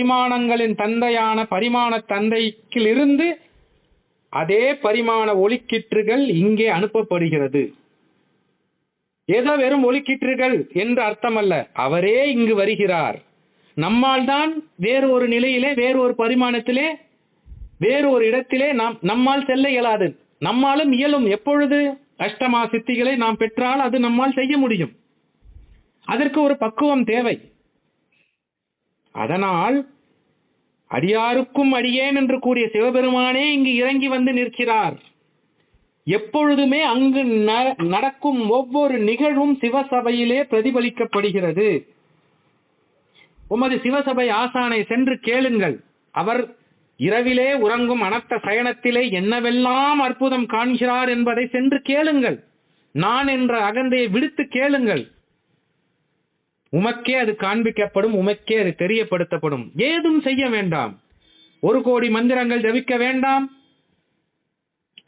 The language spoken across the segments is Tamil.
பரிமாணங்களின் தந்தையான பரிமாண தந்தைக்கிலிருந்து அதே பரிமாண ஒலிக்கீற்றுகள் இங்கே அனுப்பப்படுகிறது. ஏதோ வெறும் ஒலிக்கீற்றுகள் என்று அர்த்தமல்ல. அவரே இங்கு வருகிறார். நம்மால் தான் வேறு ஒரு நிலையிலே வேறு ஒரு பரிமாணத்திலே வேறு ஒரு இடத்திலே நாம் நம்மால் செல்ல இயலாது. நம்மாலும் இயலும். எப்பொழுது அஷ்டமா சித்திகளை நாம் பெற்றால் அது நம்மால் செய்ய முடியும். அதற்கு ஒரு பக்குவம் தேவை. அதனால் அடியாருக்கும் அடியேன் என்று கூறிய சிவபெருமானே இங்கு இறங்கி வந்து நிற்கிறார். எப்பொழுதுமே அங்கு ந- நடக்கும் ஒவ்வொரு நிகழ்வும் சிவசபையிலே பிரதிபலிக்கப்படுகிறது. உமது சிவசபை ஆசானை சென்று கேளுங்கள். அவர் இரவிலே உறங்கும் அனர்த்த சயனத்திலே என்னவெல்லாம் அற்புதம் காண்கிறார் என்பதை சென்று கேளுங்கள். நான் என்ற அகந்தையை விடுத்து கேளுங்கள். உமக்கே அது காண்பிக்கப்படும் உமக்கே அது தெரியப்படுத்தப்படும். ஏதும் செய்ய வேண்டாம். ஒரு கோடி மந்திரங்கள் ஜபிக்க வேண்டாம்.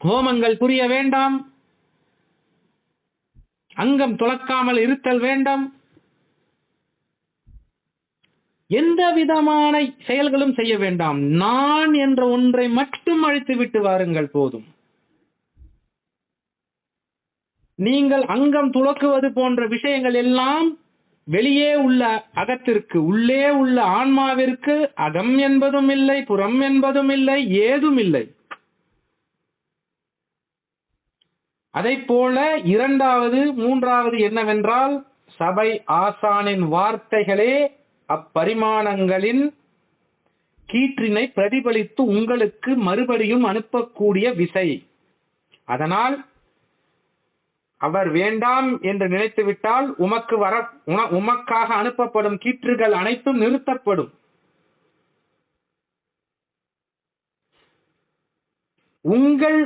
ஹோமங்கள் புரிய வேண்டாம். அங்கம் துளக்காமல் இருத்தல் வேண்டாம். எந்த விதமான செயல்களும் செய்ய வேண்டாம். நான் என்ற ஒன்றை மட்டும் அழித்து விட்டு வாருங்கள் போதும். நீங்கள் அங்கம் துளக்குவது போன்ற விஷயங்கள் எல்லாம் வெளியே உள்ள அகத்திற்கு உள்ளே உள்ள ஆன்மாவிற்கு அகம் என்பதும் இல்லை புறம் என்பதும் இல்லை ஏதும் இல்லை. அதைப் போல இரண்டாவது மூன்றாவது என்னவென்றால் சபை ஆசானின் வார்த்தைகளே அப்பரிமாணங்களின் கீற்றினை பிரதிபலித்து உங்களுக்கு மறுபடியும் அனுப்பக்கூடிய விசை. அதனால் அவர் வேண்டாம் என்று நினைத்துவிட்டால் உமக்கு வர உமக்காக அனுப்பப்படும் கீற்றுகள் அனைத்தும் நிறுத்தப்படும். உங்கள்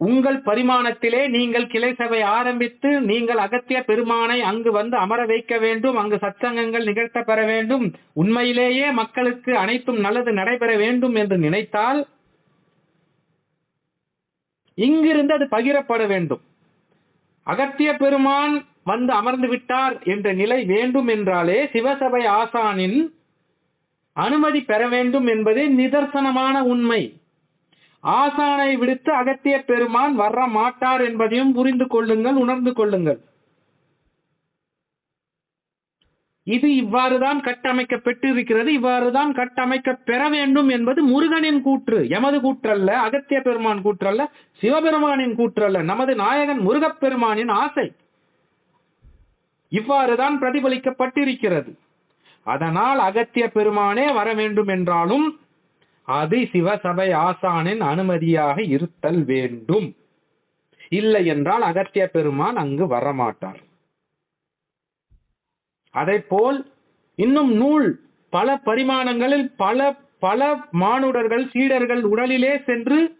உங்கள் பரிமாணத்திலே நீங்கள் கிளை சபை ஆரம்பித்து நீங்கள் அகத்திய பெருமானை அங்கு வந்து அமர வைக்க வேண்டும் அங்கு சத்தங்கங்கள் நிகழ்த்த பெற வேண்டும் உண்மையிலேயே மக்களுக்கு அனைத்தும் நல்லது நடைபெற வேண்டும் என்று நினைத்தால் இங்கிருந்து அது பகிரப்பட வேண்டும். அகத்திய பெருமான் வந்து அமர்ந்து விட்டார் என்ற நிலை வேண்டும் என்றாலே சிவசபை ஆசானின் அனுமதி பெற வேண்டும் என்பதே நிதர்சனமான உண்மை. ஆசானை விடுத்து அகத்திய பெருமான் வர மாட்டார் என்பதையும் புரிந்து கொள்ளுங்கள் உணர்ந்து கொள்ளுங்கள். இது இவ்வாறுதான் கட்டமைக்கப்பட்டிருக்கிறது இவ்வாறுதான் கட்டமைக்க பெற வேண்டும் என்பது முருகனின் கூற்று எமது கூற்றல்ல அகத்திய பெருமான் கூற்றல்ல சிவபெருமானின் கூற்றல்ல நமது நாயகன் முருகப்பெருமானின் ஆசை. இவ்வாறுதான் பிரதிபலிக்கப்பட்டிருக்கிறது. அதனால் அகத்திய பெருமானே வர வேண்டும் என்றாலும் அது சிவசபை ஆசானின் அனுமதியாக இருத்தல் வேண்டும். இல்லை என்றால் அகத்திய பெருமான் அங்கு வரமாட்டார். அதைப்போல் இன்னும் நூல் பல பரிமாணங்களில் பல பல மானுடர்கள் சீடர்கள் உடலிலே சென்று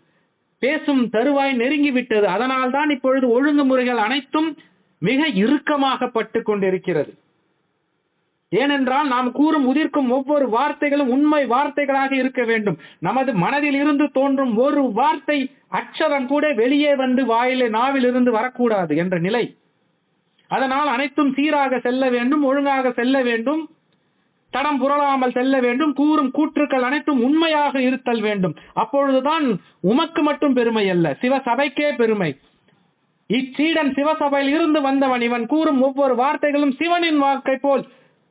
பேசும் தருவாய் நெருங்கிவிட்டது. அதனால்தான் இப்பொழுது ஒழுங்குமுறைகள் அனைத்தும் மிக இறுக்கமாகப்பட்டு கொண்டிருக்கிறது. ஏனென்றால் நாம் கூறும் உதிர்க்கும் ஒவ்வொரு வார்த்தைகளும் உண்மை வார்த்தைகளாக இருக்க வேண்டும். நமது மனதில் இருந்து தோன்றும் ஒரு வார்த்தை அச்சரம் கூட வெளியே வந்து வாயிலே நாவில் இருந்து வரக்கூடாது என்ற நிலை. அதனால் அனைத்தும் சீராக செல்ல வேண்டும் ஒழுங்காக செல்ல வேண்டும் தடம் புரளாமல் செல்ல வேண்டும் கூறும் கூற்றுக்கள் அனைத்தும் உண்மையாக இருத்தல் வேண்டும். அப்பொழுதுதான் உமக்கு மட்டும் பெருமை அல்ல சிவசபைக்கே பெருமை. இச்சீடன் சிவசபையில் இருந்து வந்தவன் இவன் கூறும் ஒவ்வொரு வார்த்தைகளும் சிவனின் வாக்கை போல்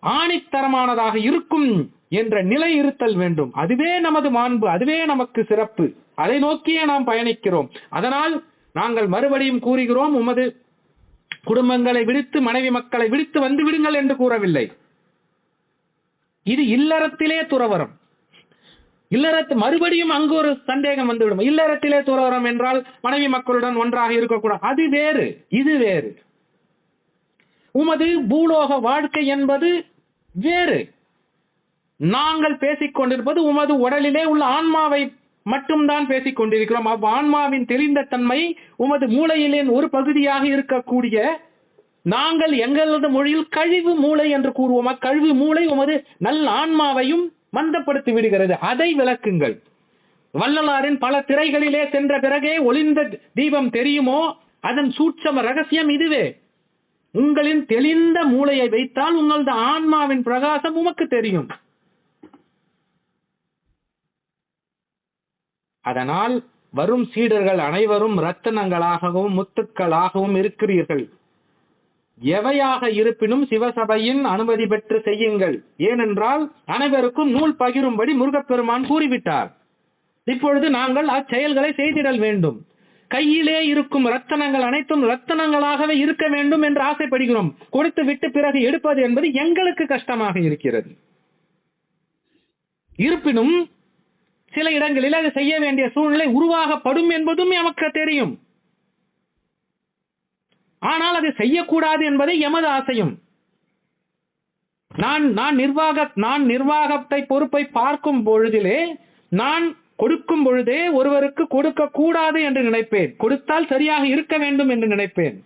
ஆணித்தரமானதாக இருக்கும் என்ற நிலை இருத்தல் வேண்டும். அதுவே நமது மாண்பு அதுவே நமக்கு சிறப்பு. அதை நோக்கியே நாம் பயணிக்கிறோம். அதனால் நாங்கள் மறுபடியும் கூறுகிறோம் உமது குடும்பங்களை விடுத்து மனைவி மக்களை விடுத்து வந்து விடுங்கள் என்று கூறவில்லை. இது இல்லறத்திலே துறவரம் இல்லறத்து மறுபடியும் அங்கு ஒரு சந்தேகம் வந்துவிடும். இல்லறத்திலே துறவரம் என்றால் மனைவி மக்களுடன் ஒன்றாக இருக்கக்கூடாது. அது வேறு இது வேறு. உமது பூலோக வாழ்க்கை என்பது வேறு. நாங்கள் பேசிக் கொண்டிருப்பது உமது உடலிலே உள்ள ஆன்மாவை மட்டும்தான் பேசிக் கொண்டிருக்கிறோம். அவ்வான்மாவின் தெளிந்த தன்மை உமது மூளையிலேன் ஒரு பகுதியாக இருக்கக்கூடிய நாங்கள் எங்களது மொழியில் கழிவு மூளை என்று கூறுவோம். அக்கழிவு மூளை உமது நல்ல ஆன்மாவையும் மந்தப்படுத்தி விடுகிறது. அதை விளக்குங்கள். வள்ளலாரின் பல திரைகளிலே சென்ற பிறகே ஒளிந்த தீபம் தெரியுமோ? அதன் சூட்சம ரகசியம் இதுவே. உங்களின் தெளிந்த மூளையை வைத்தால் உங்களது ஆன்மாவின் பிரகாசம் உமக்கு தெரியும். அதனால் வரும் சீடர்கள் அனைவரும் ரத்தனங்களாகவும் முத்துக்களாகவும் இருக்கிறீர்கள். எவையாக இருப்பினும் சிவசபையின் அனுமதி பெற்று செய்யுங்கள். ஏனென்றால் அனைவருக்கும் நூல் பகிரும்படி முருகப்பெருமான் கூறிவிட்டார். இப்பொழுது நாங்கள் அச்செயல்களை செய்திடல் வேண்டும். கையிலே இருக்கும் ரத்தனங்கள் அனைத்தும் ரத்தனங்களாகவே இருக்க வேண்டும் என்று ஆசைப்படுகிறோம். கொடுத்து விட்டு பிறகு எடுப்பது என்பது எங்களுக்கு கஷ்டமாக இருக்கிறது. இருப்பினும் சில இடங்களில் அது செய்ய வேண்டிய சூழ்நிலை உருவாகப்படும் என்பதும் எமக்கு தெரியும். ஆனால் அது செய்யக்கூடாது என்பதை எமது ஆசையும். நான் நான் நிர்வாக நான் நிர்வாகத்தை பொறுப்பை பார்க்கும் பொழுதிலே நான் கொடுக்கும் பொழுதே ஒருவருக்கு கொடுக்க கூடாது என்று நினைப்பேன். கொடுத்தால் சரியாக இருக்க வேண்டும் என்று நினைப்பேன்.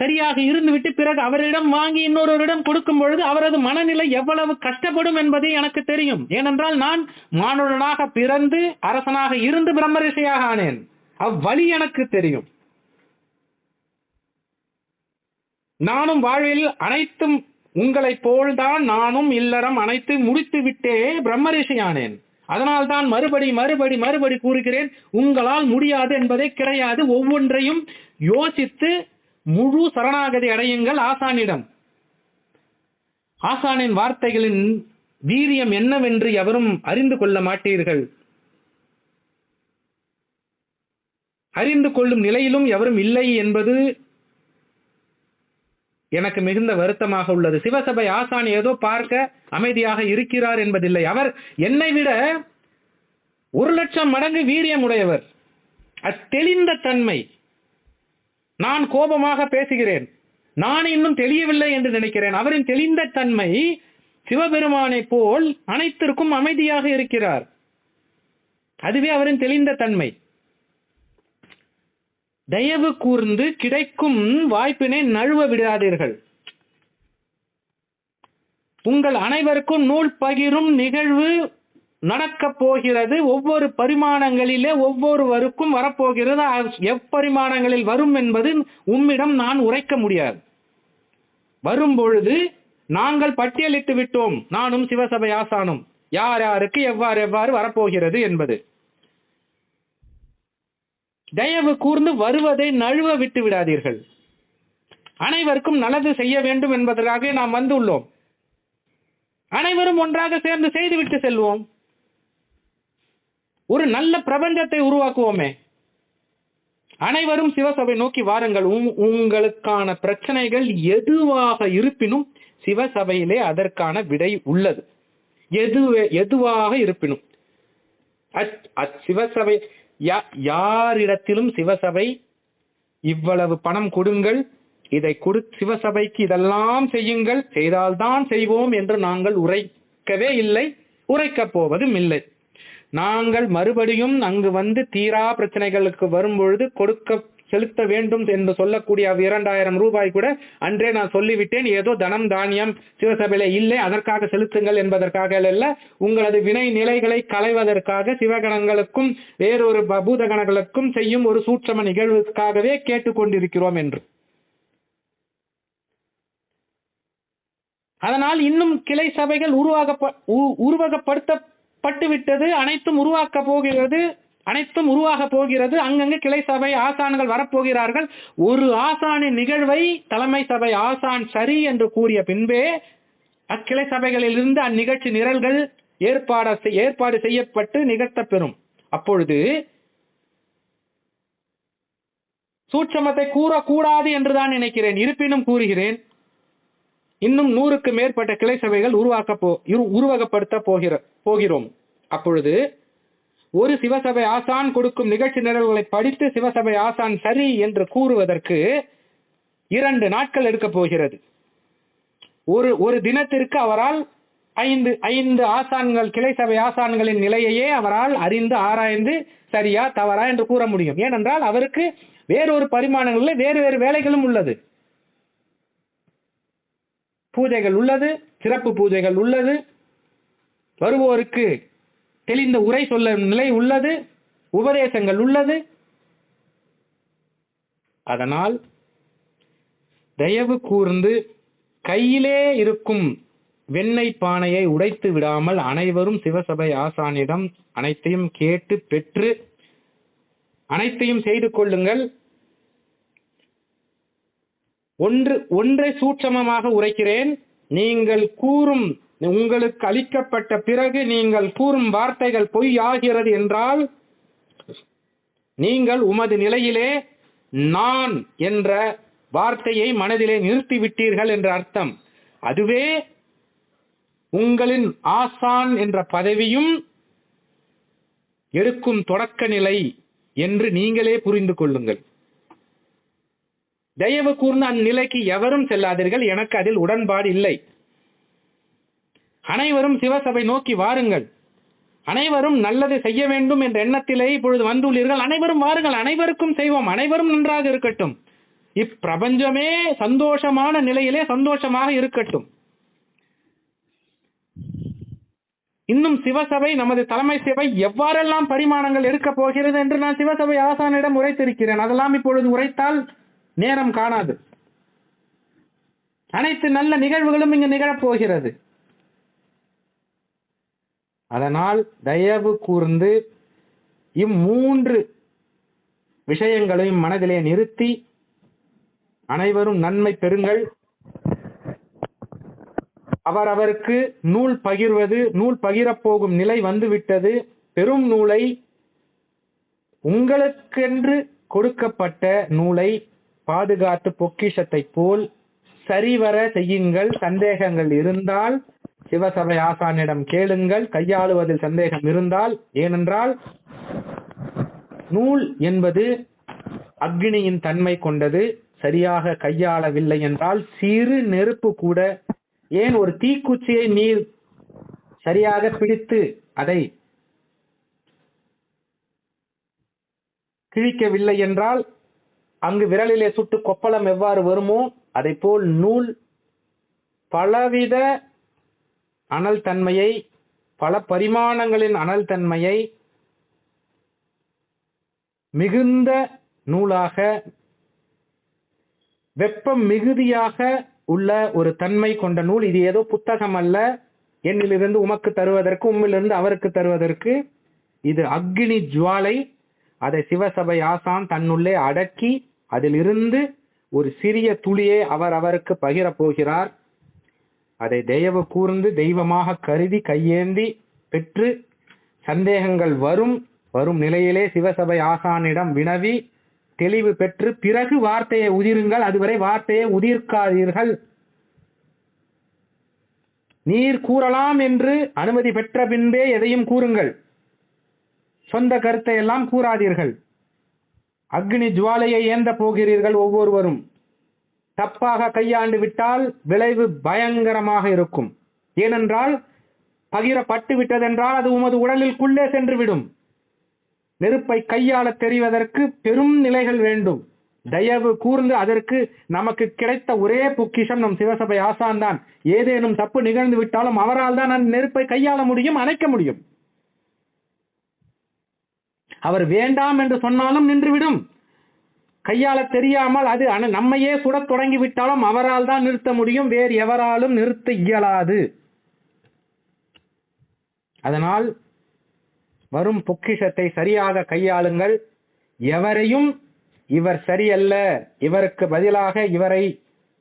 சரியாக இருந்துவிட்டு பிறகு அவரிடம் வாங்கி இன்னொருவரிடம் கொடுக்கும் பொழுது அவரது மனநிலை எவ்வளவு கஷ்டப்படும் என்பது எனக்கு தெரியும். ஏனென்றால் நான் மானுடனாக பிறந்து அரசனாக இருந்து பிரம்மரிஷியாக ஆனேன். அவ்வழி எனக்கு தெரியும். நானும் வாழ்வில் அனைத்தும் உங்களைப் போல்தான் நானும் இல்லறம் அனைத்து முடித்து விட்டே பிரம்மரிசையானேன் அதனால் தான் மறுபடி மறுபடி மறுபடி கூறுகிறேன் உங்களால் முடியாது என்பதே கிடையாது. ஒவ்வொன்றையும் யோசித்து முழு சரணாகதி அடையுங்கள் ஆசானிடம். ஆசானின் வார்த்தைகளின் வீரியம் என்னவென்று எவரும் அறிந்து கொள்ள மாட்டீர்கள். அறிந்து கொள்ளும் நிலையிலும் எவரும் இல்லை என்பது எனக்கு மிகுந்த வருத்தமாக உள்ளது. சிவசபை ஆசான் ஏதோ பார்க்க அமைதியாக இருக்கிறார் என்பதில்லை. அவர் என்னை விட ஒரு லட்சம் மடங்கு வீரியம் உடையவர் அத்தெளிந்த தன்மை. நான் கோபமாக பேசுகிறேன். நான் இன்னும் தெளியவில்லை என்று நினைக்கிறேன். அவரின் தெளிந்த தன்மை சிவபெருமானை போல் அனைத்திற்கும் அமைதியாக இருக்கிறார். அதுவே அவரின் தெளிந்த தன்மை. தயவு கூர்ந்து கிடைக்கும் வாய்ப்பினை நழுவ விடாதீர்கள். உங்கள் அனைவருக்கும் நூல் பகிரும் நிகழ்வு நடக்கப் போகிறது ஒவ்வொரு பரிமாணங்களிலே ஒவ்வொருவருக்கும் வரப்போகிறது. எப்பரிமாணங்களில் வரும் என்பது உம்மிடம் நான் உரைக்க முடியாது. வரும் பொழுது நாங்கள் பட்டியலிட்டு விட்டோம். நானும் சிவசபை ஆசானும். யார் யாருக்கு எவ்வாறு எவ்வாறு வரப்போகிறது என்பது. தயவு கூர்ந்து வருவதை நழுவ விட்டு விடாதீர்கள். அனைவருக்கும் நல்லது செய்ய வேண்டும் என்பதற்காக நாம் வந்துள்ளோம். அனைவரும் ஒன்றாக சேர்ந்து செய்துவிட்டு செல்வோம். ஒரு நல்ல பிரபஞ்சத்தை உருவாக்குவோமே. அனைவரும் சிவசபை நோக்கி வாருங்கள். உங்களுக்கான பிரச்சனைகள் எதுவாக இருப்பினும் சிவசபையிலே அதற்கான விடை உள்ளது. எது எதுவாக இருப்பினும். அச்- அச் சிவசபை யா- யாரிடத்திலும் சிவசபை இவ்வளவு பணம் கொடுங்கள். இதை கொடு சிவசபைக்கு இதெல்லாம் செய்யுங்கள். செய்தால்தான் செய்வோம் என்று நாங்கள் உரைக்கவே இல்லை. உரைக்கப் போவதும் இல்லை. நாங்கள் மறுபடியும் அங்கு வந்து தீரா பிரச்சனைகளுக்கு வரும்பொழுது கொடுக்க செலுத்த வேண்டும் என்று சொல்லக்கூடிய அவ் இரண்டாயிரம் ரூபாய் கூட அன்றே நான் சொல்லிவிட்டேன். ஏதோ தனம் தானியம் சிவசபையில இல்லை அதற்காக செலுத்துங்கள் என்பதற்காக அல்ல உங்களது வினை நிலைகளை களைவதற்காக சிவகணங்களுக்கும் வேறொரு ப- பூதகணங்களுக்கும் செய்யும் ஒரு சூட்சம நிகழ்வுக்காகவே கேட்டுக்கொண்டிருக்கிறோம் என்று. அதனால் இன்னும் கிளை சபைகள் உருவாக உருவகப்படுத்த பட்டுவிட்டது அனைத்தும் உருவாக்க போகிறது அனைத்தும் உருவாக போகிறது. அங்கங்கு கிளை சபை ஆசான்கள் வரப்போகிறார்கள். ஒரு ஆசானின் நிகழ்வை தலைமை சபை ஆசான் சரி என்று கூறிய பின்பே அக்கிளை சபைகளில் இருந்து அந்நிகழ்ச்சி நிரல்கள் ஏற்பாடு செய்- ஏற்பாடு செய்யப்பட்டு நிகழ்த்தப்பெறும். அப்பொழுது சூட்சமத்தை கூறக்கூடாது என்றுதான் நினைக்கிறேன். இருப்பினும் கூறுகிறேன் இன்னும் நூறுக்கு மேற்பட்ட கிளை சபைகள் உருவாக்க போ உருவகப்படுத்த போகிற போகிறோம். அப்பொழுது ஒரு சிவசபை ஆசான் கொடுக்கும் நிகழ்ச்சி நிரல்களை படித்து சிவசபை ஆசான் சரி என்று கூறுவதற்கு இரண்டு நாட்கள் எடுக்கப் போகிறது. ஒரு ஒரு தினத்திற்கு அவரால் ஐந்து ஐந்து ஆசான்கள் கிளை சபை ஆசான்களின் நிலையையே அவரால் அறிந்து ஆராய்ந்து சரியா தவறா என்று கூற முடியும். ஏனென்றால் அவருக்கு வேறொரு பரிமாணங்களில் வேறு வேறு வேலைகளும் உள்ளது. பூஜைகள் உள்ளது சிறப்பு பூஜைகள் உள்ளது. வருவோருக்கு தெளிந்த உரை சொல்ல நிலை உள்ளது உபதேசங்கள் உள்ளது. அதனால் தயவு கூர்ந்து கையிலே இருக்கும் வெண்ணெய் பானையை உடைத்து விடாமல் அனைவரும் சிவசபை ஆசானிடம் அனைத்தையும் கேட்டு பெற்று அனைத்தையும் செய்து கொள்ளுங்கள். ஒன்று ஒன்றை சூட்சமமாக உரைக்கிறேன். நீங்கள் கூறும் உங்களுக்கு அளிக்கப்பட்ட பிறகு நீங்கள் கூறும் வார்த்தைகள் பொய் ஆகிறது என்றால் நீங்கள் உமது நிலையிலே நான் என்ற வார்த்தையை மனதிலே நிறுத்தி விட்டீர்கள் என்ற அர்த்தம். அதுவே உங்களின் ஆசான் என்ற பதவியும் எடுக்கும் தொடக்க நிலை என்று நீங்களே புரிந்து கொள்ளுங்கள். தயவு கூர்ந்து அந்நிலைக்கு எவரும் செல்லாதீர்கள். எனக்கு அதில் உடன்பாடு இல்லை. அனைவரும் சிவசபை நோக்கி வாருங்கள். அனைவரும் நல்லது செய்ய வேண்டும் என்ற எண்ணத்திலே இப்பொழுது வந்துள்ளீர்கள். அனைவரும் வாருங்கள். அனைவருக்கும் செய்வோம். அனைவரும் நன்றாக இருக்கட்டும். இப்பிரபஞ்சமே சந்தோஷமான நிலையிலே சந்தோஷமாக இருக்கட்டும். இன்னும் சிவசபை நமது தலைமை சபை எவ்வாறெல்லாம் பரிமாணங்கள் எடுக்கப் போகிறது என்று நான் சிவசபை ஆசானிடம் உரைத்திருக்கிறேன். அதெல்லாம் இப்பொழுது உரைத்தால் நேரம் காணாது. அனைத்து நல்ல நிகழ்வுகளும் இங்கு நிகழப்போகிறது. அதனால் தயவு கூர்ந்து இம்மூன்று விஷயங்களையும் மனதிலே நிறுத்தி அனைவரும் நன்மை பெறுங்கள். அவரவருக்கு நூல் பகிர்வது நூல் பகிரப்போகும் நிலை வந்துவிட்டது. பெரும் நூலை உங்களுக்கென்று கொடுக்கப்பட்ட நூலை பாதுகாத்து பொக்கிஷத்தை போல் சரிவர செய்யுங்கள். சந்தேகங்கள் இருந்தால் சிவசபை ஆசானிடம் கேளுங்கள். கையாளுவதில் சந்தேகம் இருந்தால் ஏனென்றால் நூல் என்பது அக்னியின் தன்மை கொண்டது. சரியாக கையாளவில்லை என்றால் சிறு நெருப்பு கூட ஏன் ஒரு தீக்குச்சியை நீர் சரியாக பிடித்து அதை கிழிக்கவில்லை என்றால் அங்கு விரலிலே சுட்டு கொப்பளம் எவ்வாறு வருமோ அதை போல் நூல் பலவித அனல் தன்மையை பல பரிமாணங்களின் அனல் தன்மையை மிகுந்த நூலாக வெப்பம் மிகுதியாக உள்ள ஒரு தன்மை கொண்ட நூல். இது ஏதோ புத்தகம் அல்ல. என்னிலிருந்து உமக்கு தருவதற்கு உம்மிலிருந்து அவருக்கு தருவதற்கு இது அக்னி ஜுவாலை. அதை சிவசபை ஆசான் தன்னுள்ளே அடக்கி அதிலிருந்து ஒரு சிறிய துளியை அவர் அவருக்கு பகிரப் போகிறார் அதை தெய்வ கூர்ந்து தெய்வமாக கருதி கையேந்தி பெற்று சந்தேகங்கள் வரும் வரும் நிலையிலே சிவசபை ஆசானிடம் வினவி தெளிவு பெற்று பிறகு வார்த்தையை உதிருங்கள் அதுவரை வார்த்தையை உதிர்க்காதீர்கள். நீர் கூறலாம் என்று அனுமதி பெற்ற பின்பே எதையும் கூறுங்கள். சொந்த கருத்தை எல்லாம் கூறாதீர்கள். அக்னி ஜுவாலையை ஏந்த போகிறீர்கள் ஒவ்வொருவரும். தப்பாக கையாண்டு விட்டால் விளைவு பயங்கரமாக இருக்கும். ஏனென்றால் பகிரப்பட்டு விட்டதென்றால் அது உமது உடலிற்குள்ளே சென்றுவிடும். நெருப்பை கையாள தெரிவதற்கு பெரும் நிலைகள் வேண்டும். தயவு கூர்ந்து அதற்கு நமக்கு கிடைத்த ஒரே பொக்கிஷம் நம் சிவசபை ஆசான் தான். ஏதேனும் தப்பு நிகழ்ந்து விட்டாலும் அவரால் தான் அந்த நெருப்பை கையாள முடியும் அணைக்க முடியும். அவர் வேண்டாம் என்று சொன்னாலும் நின்றுவிடும். கையாள தெரியாமல் அது நம்மையே சுட தொடங்கிவிட்டாலும் அவரால் தான் நிறுத்த முடியும் வேறு எவராலும் நிறுத்த இயலாது. அதனால் வரும் பொக்கிஷத்தை சரியாக கையாளுங்கள். எவரையும் இவர் சரியல்ல இவருக்கு பதிலாக இவரை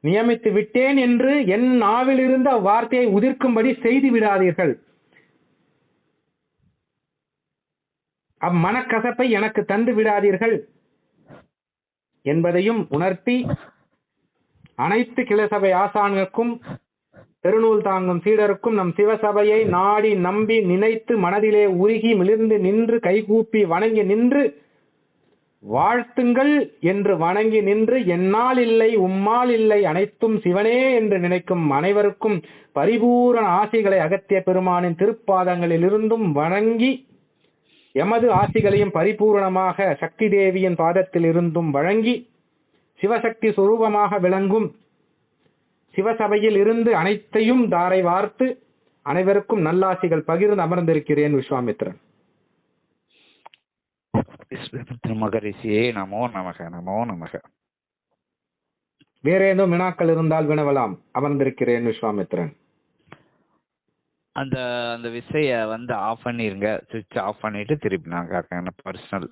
நியமித்து விட்டேன் என்று என் நாவிலிருந்து அவ்வார்த்தையை வார்த்தையை உதிர்க்கும்படி செய்து விடாதீர்கள். அம்மனக்கசப்பை எனக்கு தந்து விடாதீர்கள் என்பதையும் உணர்த்தி அனைத்து கிளசபை ஆசான்களுக்கும் பெருநூல் தாங்கும் சீடருக்கும் நம் சிவசபையை நாடி நம்பி நினைத்து மனதிலே உருகி மிளிர்ந்து நின்று கைகூப்பி வணங்கி நின்று வாழ்த்துங்கள் என்று வணங்கி நின்று என்னால் இல்லை உம்மால் இல்லை அனைத்தும் சிவனே என்று நினைக்கும் அனைவருக்கும் பரிபூரண ஆசிகளை அகத்திய பெருமானின் திருப்பாதங்களிலிருந்தும் வணங்கி எமது ஆசிகளையும் பரிபூரணமாக சக்தி தேவியின் பாதத்தில் இருந்தும் வழங்கி சிவசக்தி சுரூபமாக விளங்கும் சிவசபையில் இருந்து அனைத்தையும் தாரை வார்த்து அனைவருக்கும் நல்லாசிகள் பகிர்ந்து அமர்ந்திருக்கிறேன் விஸ்வாமித்ரன். விஸ்வமித்ர மகரிஷியே நமோ நமக நமோ நமக. வேற ஏதோ வினாக்கள் இருந்தால் வினவலாம். அமர்ந்திருக்கிறேன் விஸ்வாமித்ரன். அந்த அந்த விசையை வந்து ஆஃப் பண்ணிருங்க. சுவிட்ச் ஆஃப் பண்ணிட்டு திருப்பி நான் கேட்கறேன் பர்சனல்